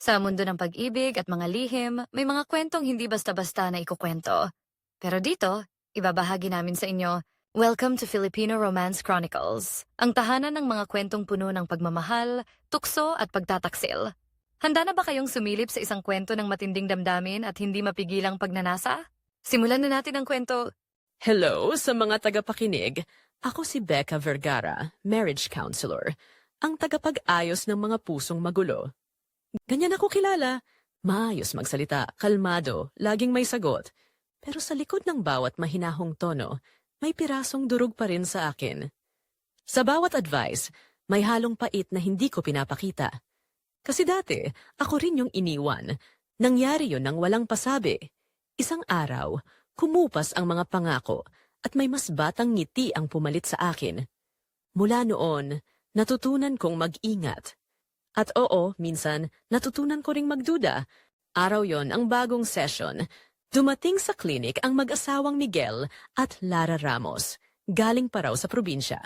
Sa mundo ng pag-ibig at mga lihim, may mga kwentong hindi basta-basta na ikukwento. Pero dito, ibabahagi namin sa inyo, Welcome to Filipino Romance Chronicles, ang tahanan ng mga kwentong puno ng pagmamahal, tukso at pagtataksil. Handa na ba kayong sumilip sa isang kwento ng matinding damdamin at hindi mapigilang pagnanasa? Simulan na natin ang kwento. Hello sa mga tagapakinig. Ako si Becca Vergara, marriage counselor, ang tagapag-ayos ng mga pusong magulo. Ganyan ako kilala. Maayos magsalita, kalmado, laging may sagot. Pero sa likod ng bawat mahinahong tono, may pirasong durog pa rin sa akin. Sa bawat advice, may halong pait na hindi ko pinapakita. Kasi dati, ako rin yung iniwan. Nangyari yun ng walang pasabi. Isang araw, kumupas ang mga pangako at may mas batang ngiti ang pumalit sa akin. Mula noon, natutunan kong mag-ingat. At oo, minsan, natutunan ko ring magduda. Araw yon ang bagong session. Dumating sa klinik ang mag-asawang Miguel at Lara Ramos, galing pa raw sa probinsya.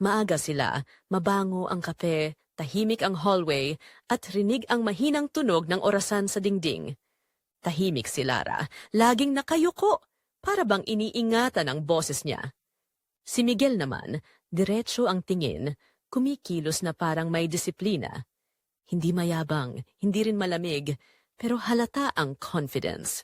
Maaga sila, mabango ang kape, tahimik ang hallway, at rinig ang mahinang tunog ng orasan sa dingding. Tahimik si Lara, laging nakayuko, para bang iniingatan ang boses niya. Si Miguel naman, diretso ang tingin, kumikilos na parang may disiplina. Hindi mayabang, hindi rin malamig, pero halata ang confidence.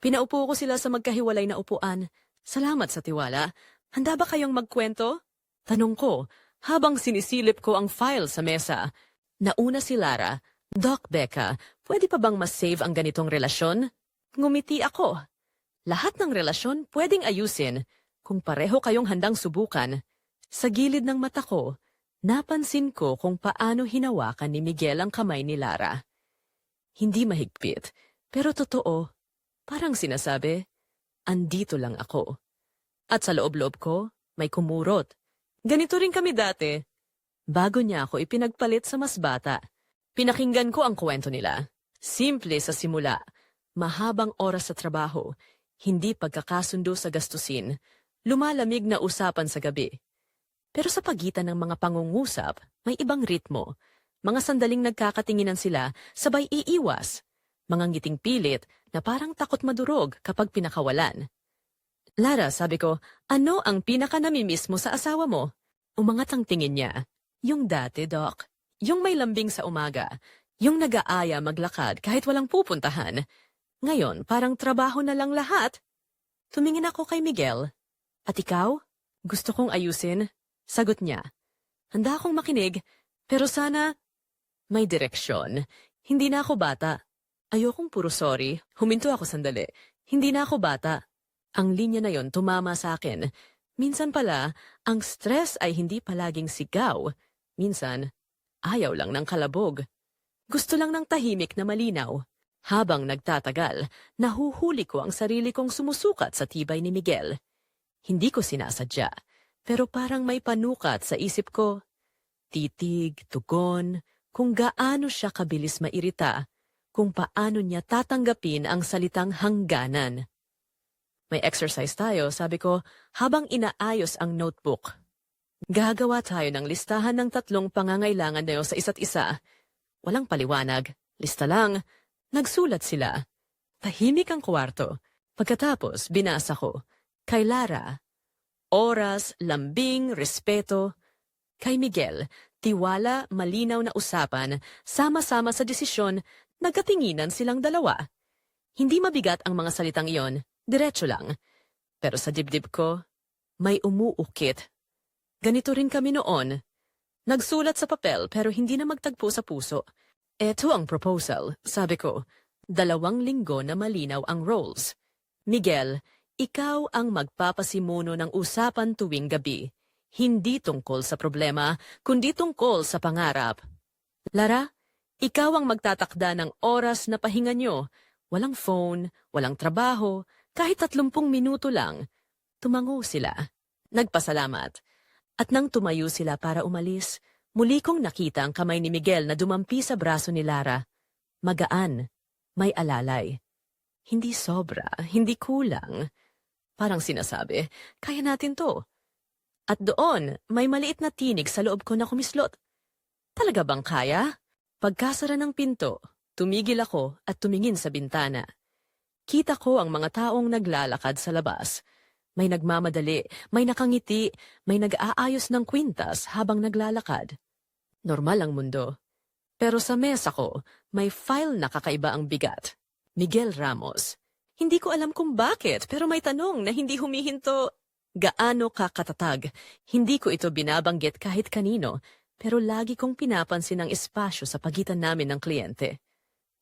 Pinaupo ko sila sa magkahiwalay na upuan. Salamat sa tiwala. Handa ba kayong magkwento? Tanong ko, habang sinisilip ko ang file sa mesa. Nauna si Lara, Doc Becca, pwede pa bang mas-save ang ganitong relasyon? Ngumiti ako. Lahat ng relasyon pwedeng ayusin kung pareho kayong handang subukan. Sa gilid ng mata ko, napansin ko kung paano hinawakan ni Miguel ang kamay ni Lara. Hindi mahigpit, pero totoo. Parang sinasabi, andito lang ako. At sa loob-loob ko, may kumurot. Ganito rin kami dati. Bago niya ako ipinagpalit sa mas bata, pinakinggan ko ang kwento nila. Simple sa simula, mahabang oras sa trabaho, hindi pagkakasundo sa gastusin, lumalamig na usapan sa gabi. Pero sa pagitan ng mga pangungusap, may ibang ritmo. Mga sandaling nagkakatinginan sila, sabay iiwas. Mga ngiting pilit na parang takot madurog kapag pinakawalan. Lara, sabi ko, ano ang pinaka namimiss mo sa asawa mo? Umangat ang tingin niya. Yung dati, Doc. Yung may lambing sa umaga. Yung nag-aaya maglakad kahit walang pupuntahan. Ngayon, parang trabaho na lang lahat. Tumingin ako kay Miguel. At ikaw? Gusto kong ayusin. Sagot niya. Handa akong makinig, pero sana may direksyon. Hindi na ako bata. Ayokong puro sorry. Huminto ako sandali. Hindi na ako bata. Ang linya na yon tumama sa akin. Minsan pala, ang stress ay hindi palaging sigaw. Minsan, ayaw lang ng kalabog. Gusto lang ng tahimik na malinaw. Habang nagtatagal, nahuhuli ko ang sarili kong sumusukat sa tibay ni Miguel. Hindi ko sinasadya, pero parang may panukat sa isip ko. Titig, tugon, kung gaano siya kabilis mairita, kung paano niya tatanggapin ang salitang hangganan. May exercise tayo, sabi ko, habang inaayos ang notebook. Gagawa tayo ng listahan ng tatlong pangangailangan na sa isa't isa. Walang paliwanag, lista lang. Nagsulat sila. Tahimik ang kwarto. Pagkatapos, binasa ko. Kay Lara, oras, lambing, respeto. Kay Miguel, tiwala, malinaw na usapan, sama-sama sa desisyon, nagkatinginan silang dalawa. Hindi mabigat ang mga salitang iyon, diretso lang. Pero sa dibdib ko, may umuukit. Ganito rin kami noon. Nagsulat sa papel pero hindi na magtagpo sa puso. Eto ang proposal, sabi ko. Dalawang linggo na malinaw ang roles. Miguel, ikaw ang magpapasimuno ng usapan tuwing gabi. Hindi tungkol sa problema, kundi tungkol sa pangarap. Lara, ikaw ang magtatakda ng oras na pahinga nyo. Walang phone, walang trabaho, kahit tatlumpung minuto lang. Tumango sila. Nagpasalamat. At nang tumayo sila para umalis, muli kong nakita ang kamay ni Miguel na dumampi sa braso ni Lara. Magaan, may alalay. Hindi sobra, hindi kulang. Parang sinasabi, kaya natin to. At doon, may maliit na tinig sa loob ko na kumislot. Talaga bang kaya? Pagkasara ng pinto, Tumigil ako at tumingin sa bintana. Kita ko ang mga taong naglalakad sa labas. May nagmamadali, may nakangiti, may nag-aayos ng kwintas habang naglalakad. Normal ang mundo. Pero sa mesa ko, may file na kakaiba ang bigat. Miguel Ramos. Hindi ko alam kung bakit, pero may tanong na hindi humihinto. Gaano ka katatag? Hindi ko ito binabanggit kahit kanino, pero lagi kong pinapansin ang espasyo sa pagitan namin ng kliyente.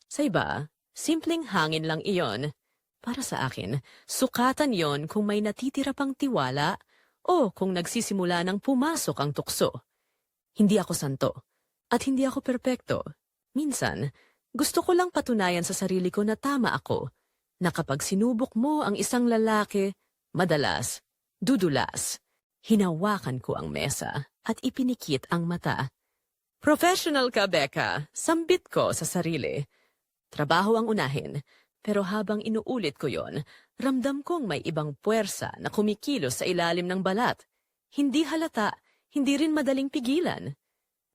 Sa iba, simpleng hangin lang iyon. Para sa akin, sukatan yon kung may natitira pang tiwala o kung nagsisimula ng pumasok ang tukso. Hindi ako santo at hindi ako perpekto. Minsan, gusto ko lang patunayan sa sarili ko na tama ako, na kapag sinubok mo ang isang lalaki, madalas, dudulas, hinawakan ko ang mesa at ipinikit ang mata. Professional ka, Becca. Sambit ko sa sarili. Trabaho ang unahin, pero habang inuulit ko yon, ramdam kong may ibang puwersa na kumikilos sa ilalim ng balat. Hindi halata, hindi rin madaling pigilan.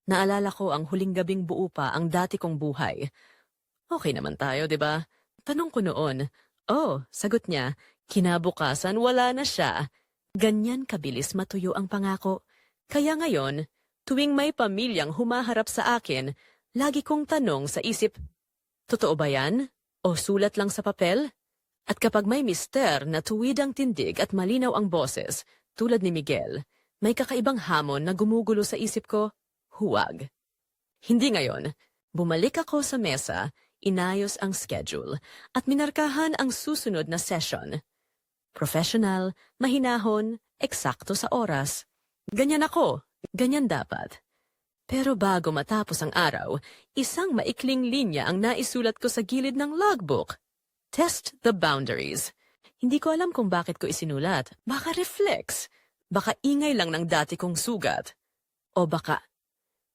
Naalala ko ang huling gabing buo pa ang dati kong buhay. Okay naman tayo, di ba? Tanong ko noon. Oh, sagot niya, kinabukasan wala na siya. Ganyan kabilis matuyo ang pangako. Kaya ngayon, tuwing may pamilyang humaharap sa akin, lagi kong tanong sa isip, Totoo ba yan? O sulat lang sa papel? At kapag may mister na tuwid ang tindig at malinaw ang boses, tulad ni Miguel, may kakaibang hamon na gumugulo sa isip ko, huwag. Hindi ngayon. Bumalik ako sa mesa, inayos ang schedule, at minarkahan ang susunod na session. Professional, mahinahon, eksakto sa oras. Ganyan ako, ganyan dapat. Pero bago matapos ang araw, isang maikling linya ang naisulat ko sa gilid ng logbook. Test the boundaries. Hindi ko alam kung bakit ko isinulat. Baka reflex. Baka ingay lang ng dati kong sugat. O baka,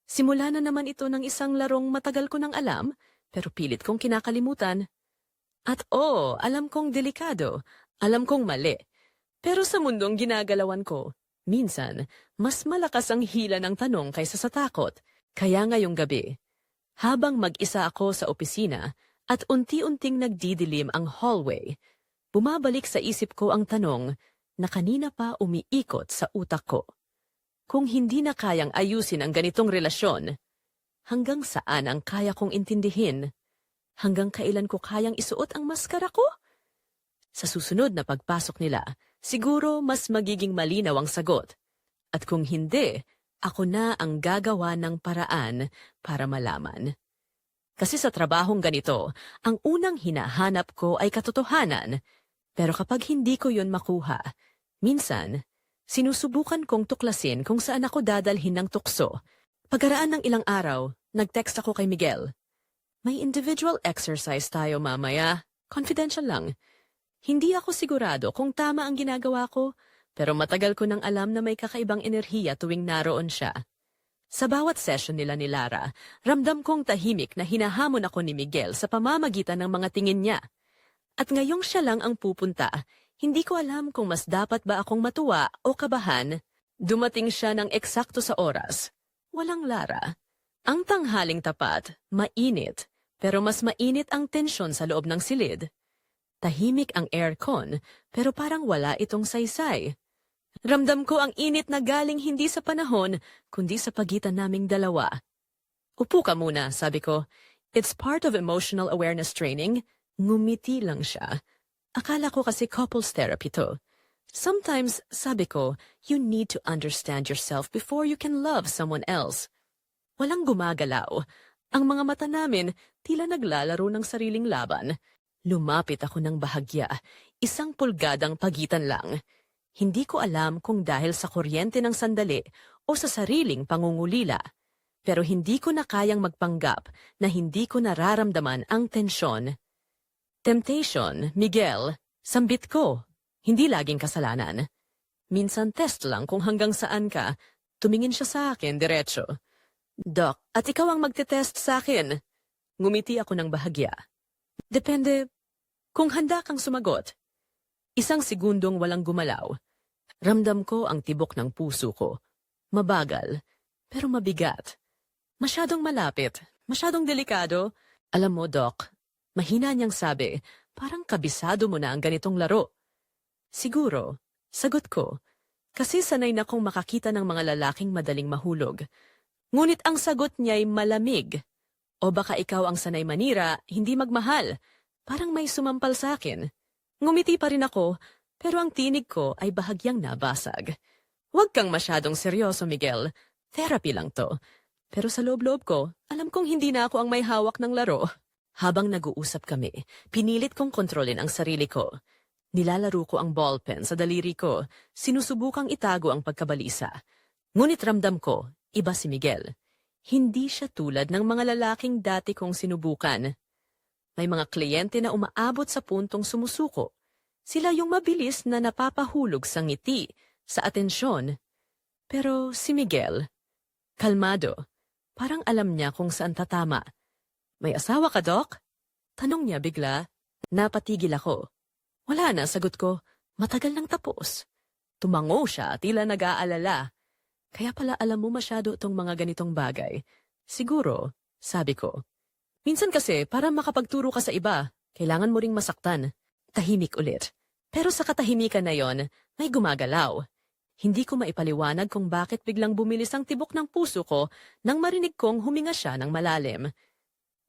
simula na naman ito ng isang larong matagal ko nang alam, pero pilit kong kinakalimutan. At oo, alam kong delikado. Alam kong mali. Pero sa mundong ginagalawan ko, Minsan, mas malakas ang hila ng tanong kaysa sa takot. Kaya ngayong gabi, habang mag-isa ako sa opisina at unti-unting nagdidilim ang hallway, bumabalik sa isip ko ang tanong na kanina pa umiikot sa utak ko. Kung hindi na kayang ayusin ang ganitong relasyon, hanggang saan ang kaya kong intindihin? Hanggang kailan ko kayang isuot ang maskara ko? Sa susunod na pagpasok nila, siguro mas magiging malinaw ang sagot. At kung hindi, ako na ang gagawa ng paraan para malaman. Kasi sa trabahong ganito, ang unang hinahanap ko ay katotohanan. Pero kapag hindi ko yon makuha, minsan, sinusubukan kong tuklasin kung saan ako dadalhin ng tukso. Pagkaraan ng ilang araw, nag-text ako kay Miguel. May individual exercise tayo mamaya. Confidential lang. Hindi ako sigurado kung tama ang ginagawa ko, pero matagal ko nang alam na may kakaibang enerhiya tuwing naroon siya. Sa bawat session nila ni Lara, ramdam kong tahimik na hinahamon ako ni Miguel sa pamamagitan ng mga tingin niya. At ngayong siya lang ang pupunta, hindi ko alam kung mas dapat ba akong matuwa o kabahan. Dumating siya ng eksakto sa oras. Walang Lara. Ang tanghaling tapat, mainit, pero mas mainit ang tensyon sa loob ng silid. Tahimik ang aircon, pero parang wala itong saysay. Ramdam ko ang init na galing hindi sa panahon, kundi sa pagitan naming dalawa. Upo ka muna, sabi ko. It's part of emotional awareness training. Ngumiti lang siya. Akala ko kasi couples therapy to. Sometimes, sabi ko, you need to understand yourself before you can love someone else. Walang gumagalaw. Ang mga mata namin tila naglalaro ng sariling laban. Lumapit ako ng bahagya, isang pulgadang pagitan lang. Hindi ko alam kung dahil sa kuryente ng sandali o sa sariling pangungulila. Pero hindi ko na kayang magpanggap na hindi ko nararamdaman ang tensyon. Temptation, Miguel, sambit ko. Hindi laging kasalanan. Minsan test lang kung hanggang saan ka. Tumingin siya sa akin diretso. Doc, at ikaw ang magte-test sa akin. Ngumiti ako ng bahagya. Depende kung handa kang sumagot. Isang segundong walang gumalaw. Ramdam ko ang tibok ng puso ko. Mabagal, pero mabigat. Masyadong malapit, masyadong delikado. Alam mo, Doc, mahina niyang sabi, parang kabisado mo na ang ganitong laro. Siguro, sagot ko, kasi sanay na kong makakita ng mga lalaking madaling mahulog. Ngunit ang sagot niya'y malamig. O baka ikaw ang sanay manira, hindi magmahal. Parang may sumampal sa akin. Ngumiti pa rin ako, pero ang tinig ko ay bahagyang nabasag. Huwag kang masyadong seryoso, Miguel. Therapy lang to. Pero sa loob-loob ko, alam kong hindi na ako ang may hawak ng laro. Habang nag-uusap kami, pinilit kong kontrolin ang sarili ko. Nilalaro ko ang ballpen sa daliri ko, sinusubukang itago ang pagkabalisa. Ngunit ramdam ko, iba si Miguel. Hindi siya tulad ng mga lalaking dati kong sinubukan. May mga kliyente na umaabot sa puntong sumusuko. Sila yung mabilis na napapahulog sa ngiti, sa atensyon. Pero si Miguel, kalmado, parang alam niya kung saan tatama. May asawa ka, Doc? Tanong niya bigla. Napatigil ako. Wala na, sagot ko. Matagal nang tapos. Tumango siya, tila nag-aalala. Kaya pala alam mo masyado itong mga ganitong bagay. Siguro, sabi ko. Minsan kasi, para makapagturo ka sa iba, kailangan mo ring masaktan. Tahimik ulit. Pero sa katahimikan na yon, may gumagalaw. Hindi ko maipaliwanag kung bakit biglang bumilis ang tibok ng puso ko nang marinig kong huminga siya ng malalim.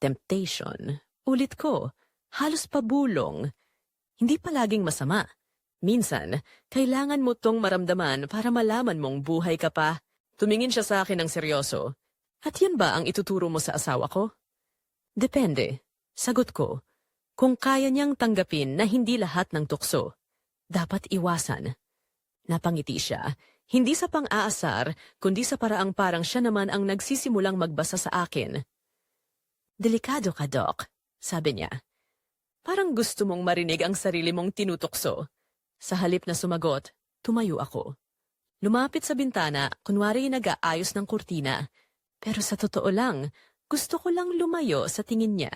Temptation. Ulit ko. Halos pabulong. Hindi palaging masama. Minsan, kailangan mo tong maramdaman para malaman mong buhay ka pa. Tumingin siya sa akin ng seryoso. At yan ba ang ituturo mo sa asawa ko? Depende. Sagot ko. Kung kaya niyang tanggapin na hindi lahat ng tukso, dapat iwasan. Napangiti siya, hindi sa pang-aasar, kundi sa paraang parang siya naman ang nagsisimulang magbasa sa akin. Delikado ka, Doc, sabi niya. Parang gusto mong marinig ang sarili mong tinutukso. Sa halip na sumagot, tumayo ako. Lumapit sa bintana, kunwari nag-aayos ng kurtina. Pero sa totoo lang, gusto ko lang lumayo sa tingin niya.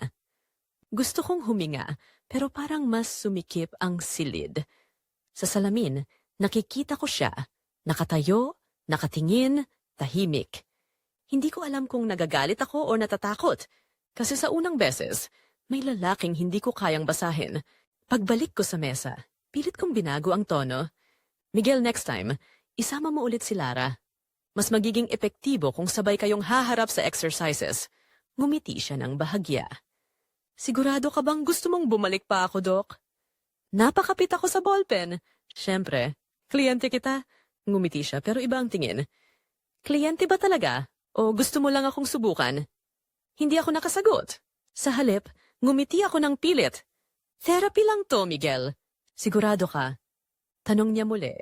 Gusto kong huminga, pero parang mas sumikip ang silid. Sa salamin, nakikita ko siya, nakatayo, nakatingin, tahimik. Hindi ko alam kung nagagalit ako o natatakot. Kasi sa unang beses, may lalaking hindi ko kayang basahin. Pagbalik ko sa mesa, pilit kong binago ang tono. Miguel, next time, isama mo ulit si Lara. Mas magiging epektibo kung sabay kayong haharap sa exercises. Ngumiti siya ng bahagya. Sigurado ka bang gusto mong bumalik pa ako, Doc? Napakapit ako sa ballpen. Siyempre, kliyente kita. Ngumiti siya pero iba ang tingin. Kliyente ba talaga? O gusto mo lang akong subukan? Hindi ako nakasagot. Sa halip, ngumiti ako ng pilit. Therapy lang to, Miguel. Sigurado ka? Tanong niya muli.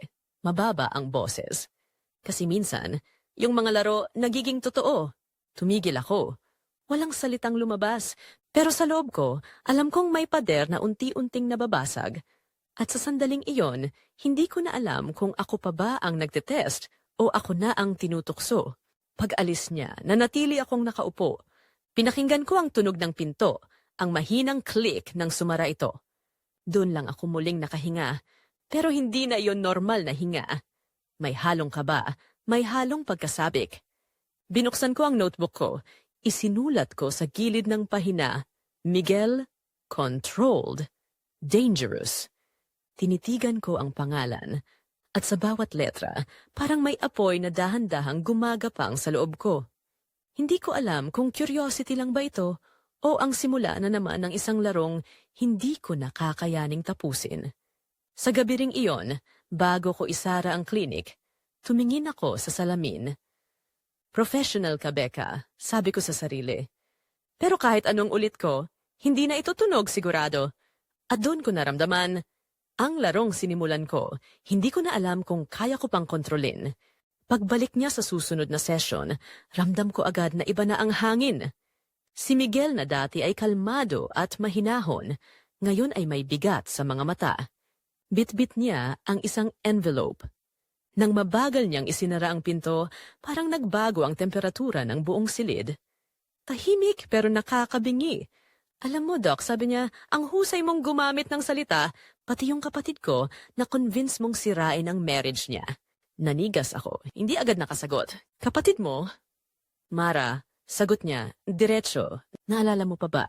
Mababa ang boses. Kasi minsan, yung mga laro nagiging totoo. Tumigil ako. Walang salitang lumabas. Pero sa loob ko, alam kong may pader na unti-unting nababasag. At sa sandaling iyon, hindi ko na alam kung ako pa ba ang nagtetest o ako na ang tinutukso. Pag-alis niya, nanatili akong nakaupo. Pinakinggan ko ang tunog ng pinto, ang mahinang click ng sumara ito. Doon lang ako muling nakahinga, pero hindi na iyon normal na hinga. May halong kaba, may halong pagkasabik. Binuksan ko ang notebook ko, isinulat ko sa gilid ng pahina, Miguel, controlled, dangerous. Tinitigan ko ang pangalan, at sa bawat letra, parang may apoy na dahan-dahang gumagapang sa loob ko. Hindi ko alam kung curiosity lang ba ito o ang simula na naman ng isang larong hindi ko nakakayaning tapusin. Sa gabi ring iyon, bago ko isara ang klinik, tumingin ako sa salamin. Professional ka, Becca, sabi ko sa sarili. Pero kahit anong ulit ko, hindi na ito tunog sigurado. At doon ko naramdaman, ang larong sinimulan ko, hindi ko na alam kung kaya ko pang kontrolin. Pagbalik niya sa susunod na session, ramdam ko agad na iba na ang hangin. Si Miguel na dati ay kalmado at mahinahon, ngayon ay may bigat sa mga mata. Bitbit niya ang isang envelope. Nang mabagal niyang isinara ang pinto, parang nagbago ang temperatura ng buong silid. Tahimik pero nakakabingi. Alam mo, Doc, sabi niya, ang husay mong gumamit ng salita, pati yung kapatid ko, na-convince mong sirain ang marriage niya. Nanigas ako, hindi agad nakasagot. Kapatid mo? Mara, sagot niya, diretso. Naalala mo pa ba?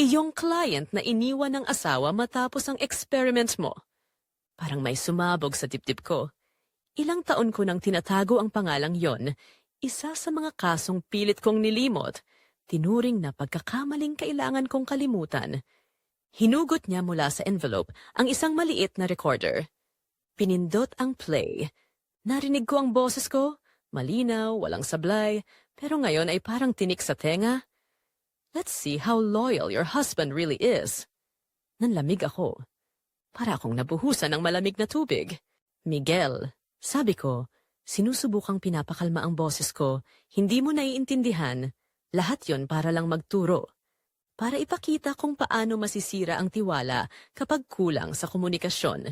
Iyong client na iniwan ng asawa matapos ang experiment mo. Parang may sumabog sa dibdib ko. Ilang taon ko nang tinatago ang pangalang yon, isa sa mga kasong pilit kong nilimot, tinuring na pagkakamaling kailangan kong kalimutan. Hinugot niya mula sa envelope ang isang maliit na recorder. Pinindot ang play. Narinig ko ang boses ko, malinaw, walang sablay, pero ngayon ay parang tinik sa tenga. Let's see how loyal your husband really is. Nanlamig ako. Para akong nabuhusan ng malamig na tubig. Miguel, sabi ko, sinusubukang pinapakalma ang boses ko, hindi mo naiintindihan. Lahat yon para lang magturo. Para ipakita kung paano masisira ang tiwala kapag kulang sa komunikasyon.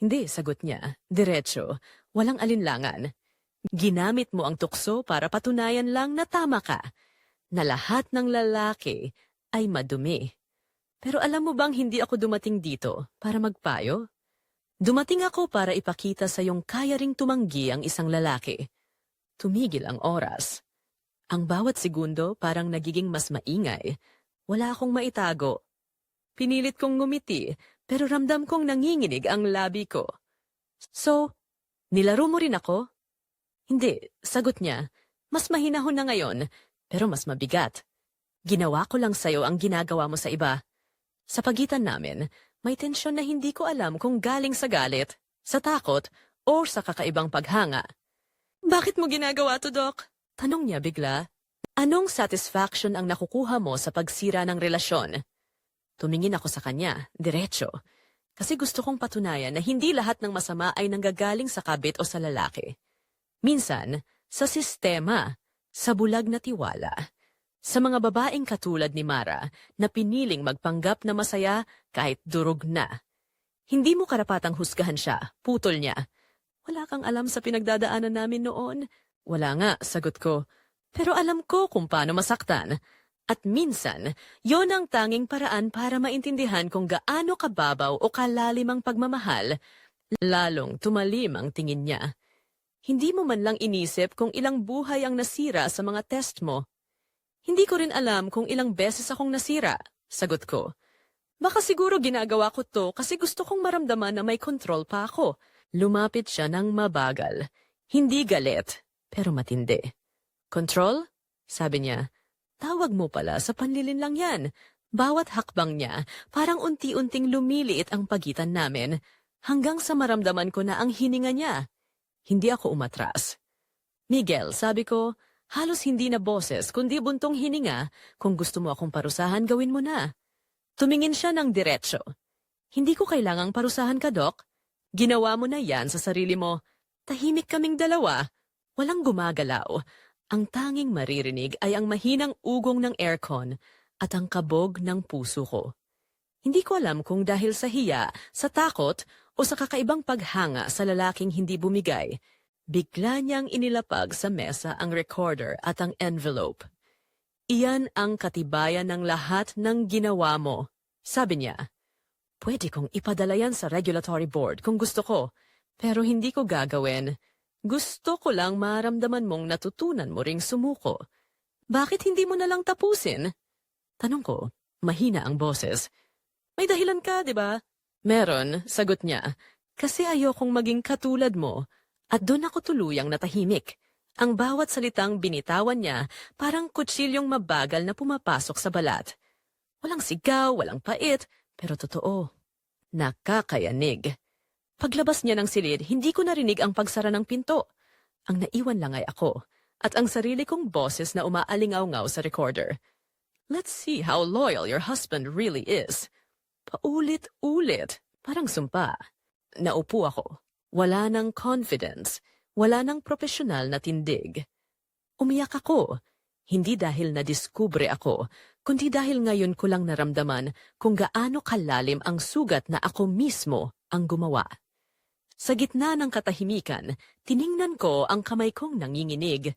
Hindi, sagot niya. Diretso, walang alinlangan. Ginamit mo ang tukso para patunayan lang na tama ka, na lahat ng lalaki ay madumi. Pero alam mo bang hindi ako dumating dito para magpayo? Dumating ako para ipakita sa iyong kaya ring tumanggi ang isang lalaki. Tumigil ang oras. Ang bawat segundo parang nagiging mas maingay. Wala akong maitago. Pinilit kong ngumiti, pero ramdam kong nanginginig ang labi ko. So, nilaro mo rin ako? Hindi, sagot niya. Mas mahinahon na ngayon, pero mas mabigat. Ginawa ko lang sa'yo ang ginagawa mo sa iba. Sa pagitan namin, may tensyon na hindi ko alam kung galing sa galit, sa takot, o sa kakaibang paghanga. Bakit mo ginagawa to, Doc? Tanong niya bigla. Anong satisfaction ang nakukuha mo sa pagsira ng relasyon? Tumingin ako sa kanya, diretso. Kasi gusto kong patunayan na hindi lahat ng masama ay nanggagaling sa kabit o sa lalaki. Minsan, sa sistema, sa bulag na tiwala. Sa mga babaeng katulad ni Mara na piniling magpanggap na masaya kahit durog na. Hindi mo karapatang husgahan siya, putol niya. Wala kang alam sa pinagdadaanan namin noon. Wala nga, sagot ko. Pero alam ko kung paano masaktan. At minsan, yon ang tanging paraan para maintindihan kung gaano kababaw o kalalim ang pagmamahal, lalong tumalim ang tingin niya. Hindi mo man lang inisip kung ilang buhay ang nasira sa mga test mo. Hindi ko rin alam kung ilang beses akong nasira, sagot ko. Baka siguro ginagawa ko to kasi gusto kong maramdaman na may control pa ako. Lumapit siya ng mabagal. Hindi galit, pero matindi. Control? Sabi niya. Tawag mo pala sa panlilin lang yan. Bawat hakbang niya, parang unti-unting lumiliit ang pagitan namin, hanggang sa maramdaman ko na ang hininga niya. Hindi ako umatras. Miguel, sabi ko, halos hindi na boses kundi buntong hininga, kung gusto mo akong parusahan, gawin mo na. Tumingin siya ng diretsyo. Hindi ko kailangang parusahan ka, Doc. Ginawa mo na yan sa sarili mo. Tahimik kaming dalawa. Walang gumagalaw. Ang tanging maririnig ay ang mahinang ugong ng aircon at ang kabog ng puso ko. Hindi ko alam kung dahil sa hiya, sa takot, o sa kakaibang paghanga sa lalaking hindi bumigay, bigla niyang inilapag sa mesa ang recorder at ang envelope. Iyan ang katibayan ng lahat ng ginawa mo, sabi niya. Pwede kong ipadala yan sa regulatory board kung gusto ko, pero hindi ko gagawin. Gusto ko lang maramdaman mong natutunan mo ring sumuko. Bakit hindi mo na lang tapusin? Tanong ko, mahina ang boses. May dahilan ka, di ba? Meron, sagot niya. Kasi ayokong maging katulad mo. At doon ako tuluyang natahimik. Ang bawat salitang binitawan niya parang kutsilyong mabagal na pumapasok sa balat. Walang sigaw, walang pait, pero totoo. Nakakayanig. Paglabas niya ng silid, hindi ko narinig ang pagsara ng pinto. Ang naiwan lang ay ako, at ang sarili kong boses na umaalingaw-ngaw sa recorder. Let's see how loyal your husband really is. Paulit-ulit, parang sumpa. Naupo ako. Wala ng confidence, wala ng profesional na tindig. Umiyak ako, hindi dahil nadiskubre ako, kundi dahil ngayon ko lang naramdaman kung gaano kalalim ang sugat na ako mismo ang gumawa. Sa gitna ng katahimikan, tiningnan ko ang kamay kong nanginginig.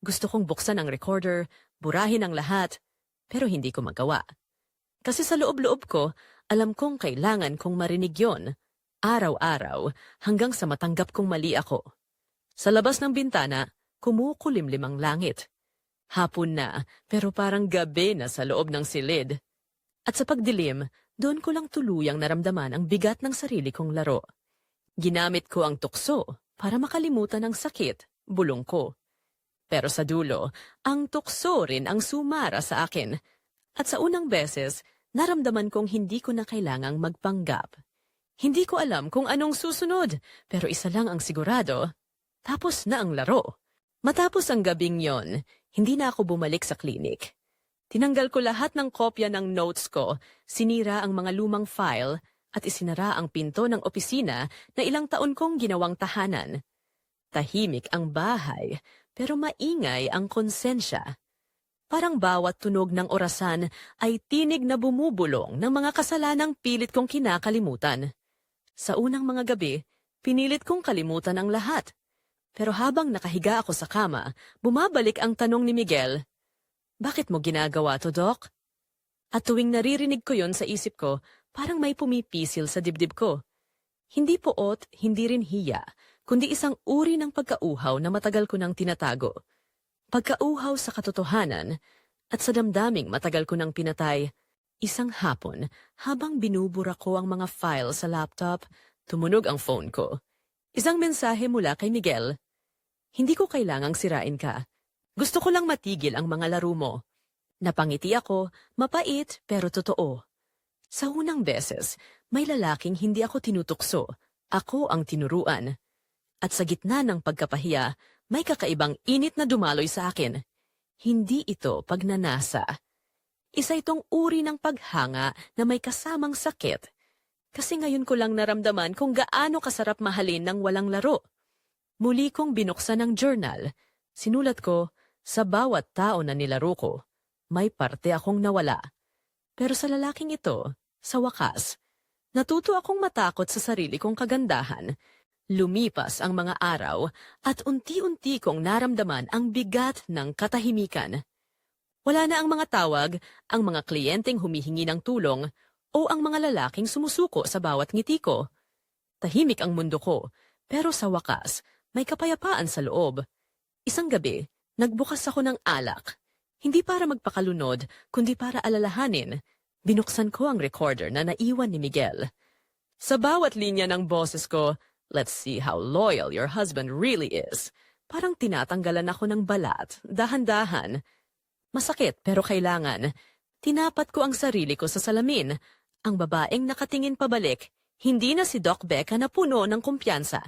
Gusto kong buksan ang recorder, burahin ang lahat, pero hindi ko magawa. Kasi sa loob-loob ko, alam kong kailangan kong marinig yon, araw-araw, hanggang sa matanggap kong mali ako. Sa labas ng bintana, kumukulimlim ang langit. Hapon na, pero parang gabi na sa loob ng silid. At sa pagdilim, doon ko lang tuluyang naramdaman ang bigat ng sarili kong laro. Ginamit ko ang tukso para makalimutan ang sakit, bulong ko. Pero sa dulo, ang tukso rin ang sumara sa akin. At sa unang beses, naramdaman kong hindi ko na kailangang magpanggap. Hindi ko alam kung anong susunod, pero isa lang ang sigurado. Tapos na ang laro. Matapos ang gabing yon, hindi na ako bumalik sa klinik. Tinanggal ko lahat ng kopya ng notes ko, sinira ang mga lumang file, at isinara ang pinto ng opisina na ilang taon kong ginawang tahanan. Tahimik ang bahay, pero maingay ang konsensya. Parang bawat tunog ng orasan ay tinig na bumubulong ng mga kasalanang pilit kong kinakalimutan. Sa unang mga gabi, pinilit kong kalimutan ang lahat. Pero habang nakahiga ako sa kama, bumabalik ang tanong ni Miguel, Bakit mo ginagawa to, Doc? At tuwing naririnig ko yon sa isip ko, parang may pumipisil sa dibdib ko. Hindi poot, hindi rin hiya, kundi isang uri ng pagkauhaw na matagal ko nang tinatago. Pagkauhaw sa katotohanan, at sa damdaming matagal ko nang pinatay, isang hapon, habang binubura ko ang mga file sa laptop, tumunog ang phone ko. Isang mensahe mula kay Miguel. Hindi ko kailangang sirain ka. Gusto ko lang matigil ang mga laro mo. Napangiti ako, mapait pero totoo. Sa unang beses, may lalaking hindi ako tinutukso. Ako ang tinuruan. At sa gitna ng pagkapahiya, may kakaibang init na dumaloy sa akin. Hindi ito pagnanasa. Isa itong uri ng paghanga na may kasamang sakit. Kasi ngayon ko lang naramdaman kung gaano kasarap mahalin ng walang laro. Muli kong binuksan ang journal. Sinulat ko, sa bawat tao na nilaro ko, may parte akong nawala. Pero sa lalaking ito, sa wakas, natuto akong matakot sa sarili kong kagandahan. Lumipas ang mga araw at unti-unti kong naramdaman ang bigat ng katahimikan. Wala na ang mga tawag, ang mga kliyenteng humihingi ng tulong, o ang mga lalaking sumusuko sa bawat ngiti ko. Tahimik ang mundo ko, pero sa wakas, may kapayapaan sa loob. Isang gabi, nagbukas ako ng alak. Hindi para magpakalunod, kundi para alalahanin. Binuksan ko ang recorder na naiwan ni Miguel. Sa bawat linya ng boses ko, let's see how loyal your husband really is. Parang tinatanggalan ako ng balat, dahan-dahan. Masakit pero kailangan. Tinapat ko ang sarili ko sa salamin. Ang babaeng nakatingin pabalik, hindi na si Doc Becca na puno ng kumpiyansa.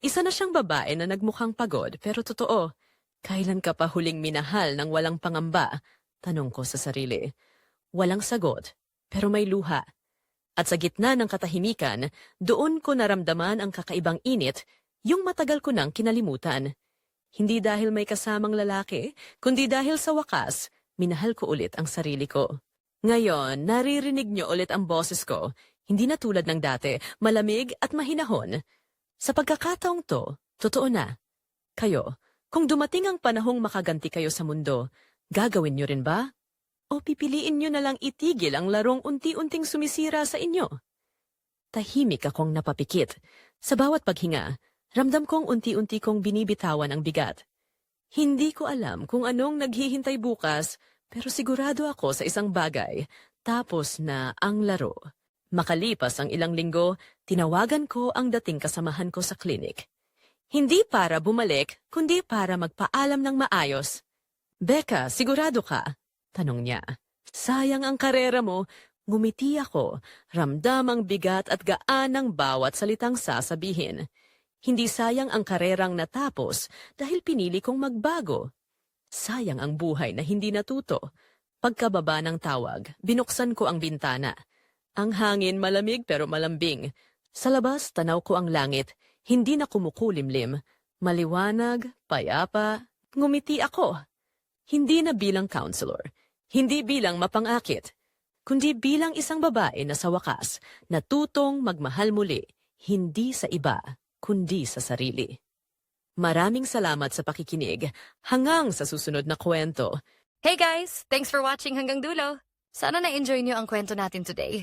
Isa na siyang babae na nagmukhang pagod pero totoo. Kailan ka pa huling minahal ng walang pangamba? Tanong ko sa sarili. Walang sagot, pero may luha. At sa gitna ng katahimikan, doon ko naramdaman ang kakaibang init, yung matagal ko nang kinalimutan. Hindi dahil may kasamang lalaki, kundi dahil sa wakas, minahal ko ulit ang sarili ko. Ngayon, naririnig niyo ulit ang boses ko, hindi na tulad ng dati, malamig at mahinahon. Sa pagkakataong to, totoo na. Kayo, kung dumating ang panahong makaganti kayo sa mundo, gagawin niyo rin ba? O pipiliin niyo na lang itigil ang larong unti-unting sumisira sa inyo? Tahimik akong napapikit. Sa bawat paghinga, ramdam kong unti-unti kong binibitawan ang bigat. Hindi ko alam kung anong naghihintay bukas, pero sigurado ako sa isang bagay, tapos na ang laro. Makalipas ang ilang linggo, tinawagan ko ang dating kasamahan ko sa klinik. Hindi para bumalik, kundi para magpaalam ng maayos. Becca, sigurado ka? Tanong niya. Sayang ang karera mo. Ngumiti ako, ramdam ang bigat at gaan ng bawat salitang sasabihin. Hindi sayang ang karerang natapos dahil pinili kong magbago. Sayang ang buhay na hindi natuto. Pagkababa ng tawag, binuksan ko ang bintana. Ang hangin malamig pero malambing. Sa labas, tanaw ko ang langit. Hindi na kumukulimlim. Maliwanag, payapa, ngumiti ako. Hindi na bilang counselor. Hindi bilang mapangakit. Kundi bilang isang babae na sa wakas, natutong magmahal muli, hindi sa iba, kundi sa sarili. Maraming salamat sa pakikinig. Hanggang sa susunod na kwento. Hey guys! Thanks for watching hanggang dulo. Sana na-enjoy niyo ang kwento natin today.